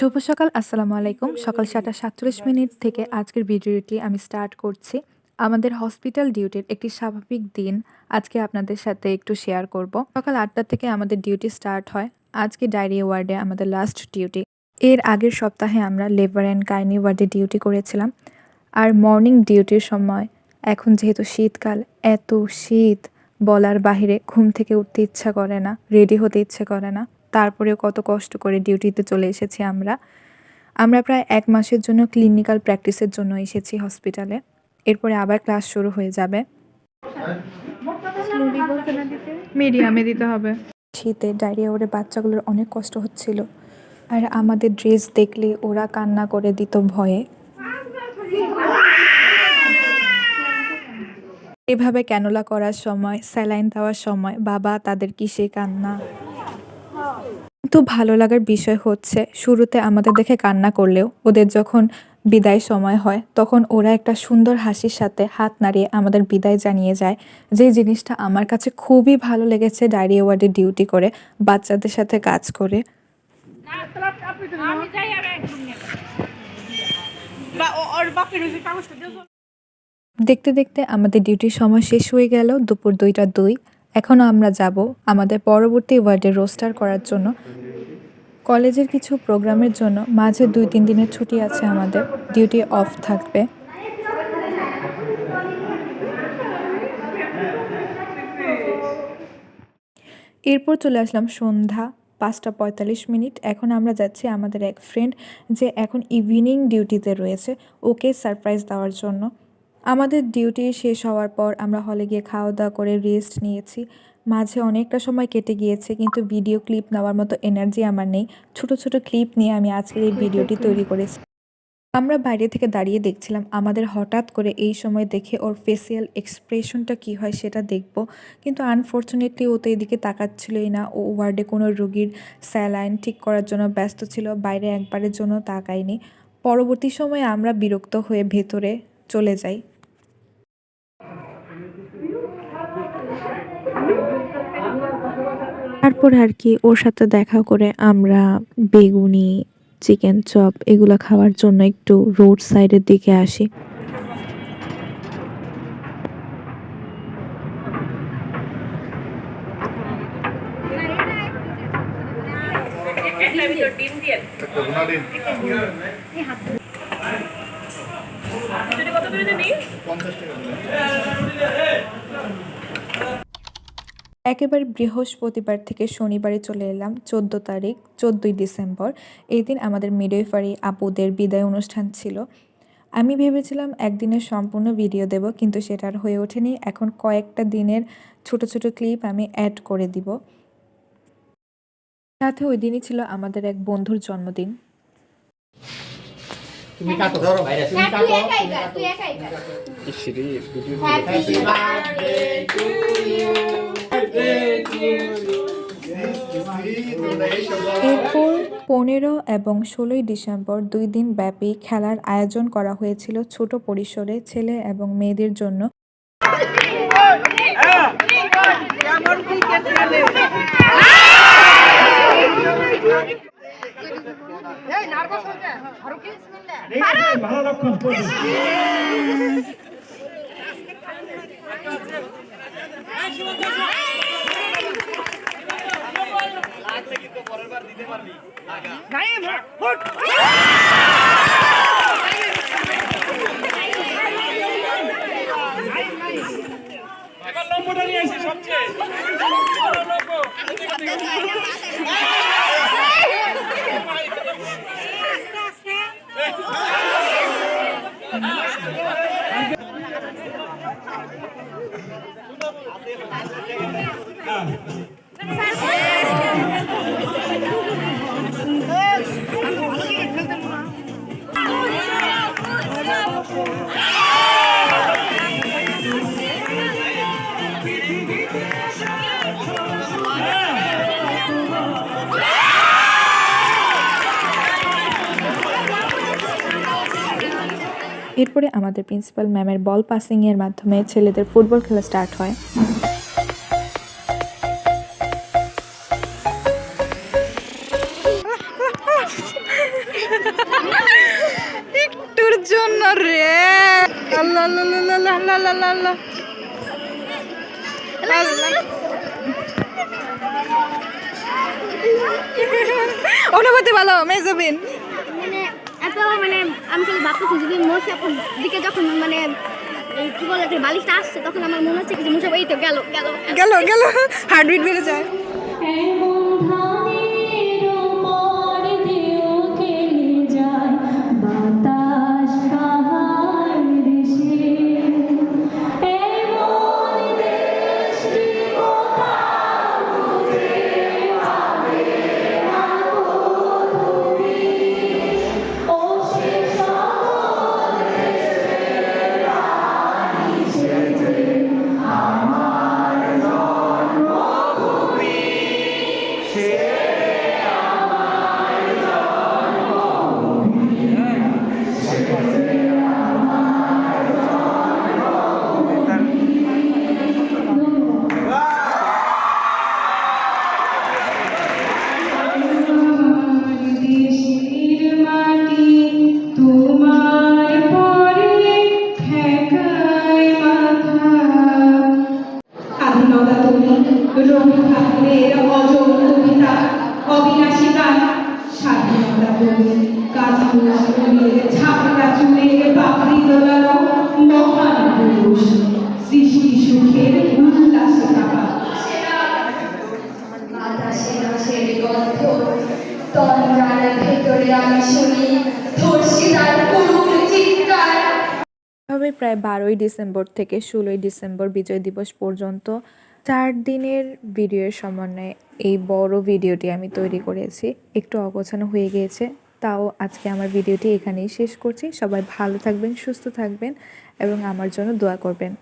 শুভ সকাল, আসসালামু আলাইকুম। সকাল সাতটা সাতচল্লিশ মিনিট থেকে আজকের ভিডিওটি আমি স্টার্ট করছি। আমাদের হসপিটাল ডিউটির একটি স্বাভাবিক দিন আজকে আপনাদের সাথে একটু শেয়ার করব। সকাল আটটা থেকে আমাদের ডিউটি স্টার্ট হয়। আজকে ডায়রি ওয়ার্ডে আমাদের লাস্ট ডিউটি। এর আগের সপ্তাহে আমরা লেবার অ্যান্ড গাইনি ওয়ার্ডে ডিউটি করেছিলাম। আর মর্নিং ডিউটির সময় এখন যেহেতু শীতকাল, এত শীত, বলার বাহিরে ঘুম থেকে উঠতে ইচ্ছা করে না, রেডি হতে ইচ্ছে করে না। তারপরেও কত কষ্ট করে ডিউটিতে চলে এসেছি আমরা। আমরা প্রায় এক মাসের জন্য ক্লিনিক্যাল প্র্যাকটিসের জন্য এসেছি হসপিটালে। এরপরে আবার ক্লাস শুরু হয়ে যাবে। মিডিয়ামে দিতে হবে। শীতে ডায়রিয়া ওরে বাচ্চাগুলোর অনেক কষ্ট হচ্ছিল। আর আমাদের ড্রেস দেখলে ওরা কান্না করে দিত ভয়ে। এভাবে ক্যানোলা করার সময় স্যালাইন দেওয়ার সময় বাবা তাদের কিসে কান্না কিন্তু ভালো লাগার বিষয় হচ্ছে, শুরুতে আমাদের দেখে কান্না করলেও ওদের যখন বিদায় সময় হয়, তখন ওরা একটা সুন্দর হাসির সাথে হাত নাড়িয়ে আমাদের বিদায় জানিয়ে যায় যে, জিনিসটা আমার কাছে খুবই ভালো লেগেছে ডায়রি ওয়ার্ডে ডিউটি করে, বাচ্চাদের সাথে কাজ করে। দেখতে দেখতে আমাদের ডিউটির সময় শেষ হয়ে গেল, দুপুর দুইটা দুই এখনও আমরা যাব আমাদের পরবর্তী ওয়ার্ডে রোস্টার করার জন্য। কলেজের কিছু প্রোগ্রামের জন্য মাঝে দুই তিন দিনের ছুটি আছে আমাদের, ডিউটি অফ থাকবে। এরপর চলে আসলাম সন্ধ্যা পাঁচটা পঁয়তাল্লিশ মিনিট। এখন আমরা যাচ্ছি আমাদের এক ফ্রেন্ড যে এখন ইভিনিং ডিউটিতে রয়েছে, ওকে সারপ্রাইজ দেওয়ার জন্য। আমাদের ডিউটি শেষ হওয়ার পর আমরা হলে গিয়ে খাওয়া দাওয়া করে রেস্ট নিয়েছি। মাঝে অনেকটা সময় কেটে গিয়েছে, কিন্তু ভিডিও ক্লিপ নেওয়ার মতো এনার্জি আমার নেই। ছোট ছোট ক্লিপ নিয়ে আমি আজকের এই ভিডিওটি তৈরি করেছি। আমরা বাইরে থেকে দাঁড়িয়ে দেখছিলাম, আমাদের হঠাৎ করে এই সময় দেখে ওর ফেসিয়াল এক্সপ্রেশনটা কি হয় সেটা দেখব। কিন্তু আনফর্চুনেটলি ও তো এদিকে তাকাচ্ছিলই না। ও ওয়ার্ডে কোনো রোগীর স্যালাইন ঠিক করার জন্য ব্যস্ত ছিল, বাইরে একবারের জন্য তাকায়নি। পরবর্তী সময়ে আমরা বিরক্ত হয়ে ভেতরে চলে যাই। তারপর আর কি ওর সাথে দেখা করে আমরা বেগুনি চিকেন চপ এগুলো খাওয়ার জন্য একটু রোড সাইডের দিকে আসি। একেবারে বৃহস্পতিবার থেকে শনিবারে চলে এলাম চোদ্দ তারিখ চোদ্দোই ডিসেম্বর। এই দিন আমাদের মিডওয়েফারি আপুদের বিদায় অনুষ্ঠান ছিল। আমি ভেবেছিলাম একদিনের সম্পূর্ণ ভিডিও দেব কিন্তু সেটা আর হয়ে ওঠেনি। এখন কয়েকটা দিনের ছোট ছোট ক্লিপ আমি অ্যাড করে দিব। সাথে ওই দিনই ছিল আমাদের এক বন্ধুর জন্মদিন। তুমি কাটো ধরো ভাইরা তুমি কাটো তুই একাই। Happy এরপর পনেরো এবং ষোলোই ডিসেম্বর দুই দিন ব্যাপী খেলার আয়োজন করা হয়েছিল ছোট পরিসরে ছেলে এবং মেয়েদের জন্য। এবার নম্বরটা নিয়ে আসি সবচেয়ে। বড় এরপরে আমাদের প্রিন্সিপাল ম্যামের বল পাসিংয়ের মাধ্যমে ছেলেদের ফুটবল খেলা স্টার্ট হয়। জন্য রে। অনুভূতি ভালো, মেজবিন। এত মানে আমি যদি ভাবতেছি যদি মোশাপুর দিকে যখন মানে কি বলে যে বালিশটা আসছে তখন আমার মনে হচ্ছে কি যে মোশাপ এই তো গেল গেল গেল। গেল হার্টবিট বেড়ে যায়। এভাবে প্রায় বারোই ডিসেম্বর থেকে ষোলোই ডিসেম্বর বিজয় দিবস পর্যন্ত চার দিনের ভিডিওর সমন্বয়ে এই বড় ভিডিওটি আমি তৈরি করেছি। একটু অগোছানো হয়ে গিয়েছে। তাও আজকে আমার ভিডিওটি এখানেই শেষ করছি। সবাই ভালো থাকবেন, সুস্থ থাকবেন এবং আমার জন্য দোয়া করবেন।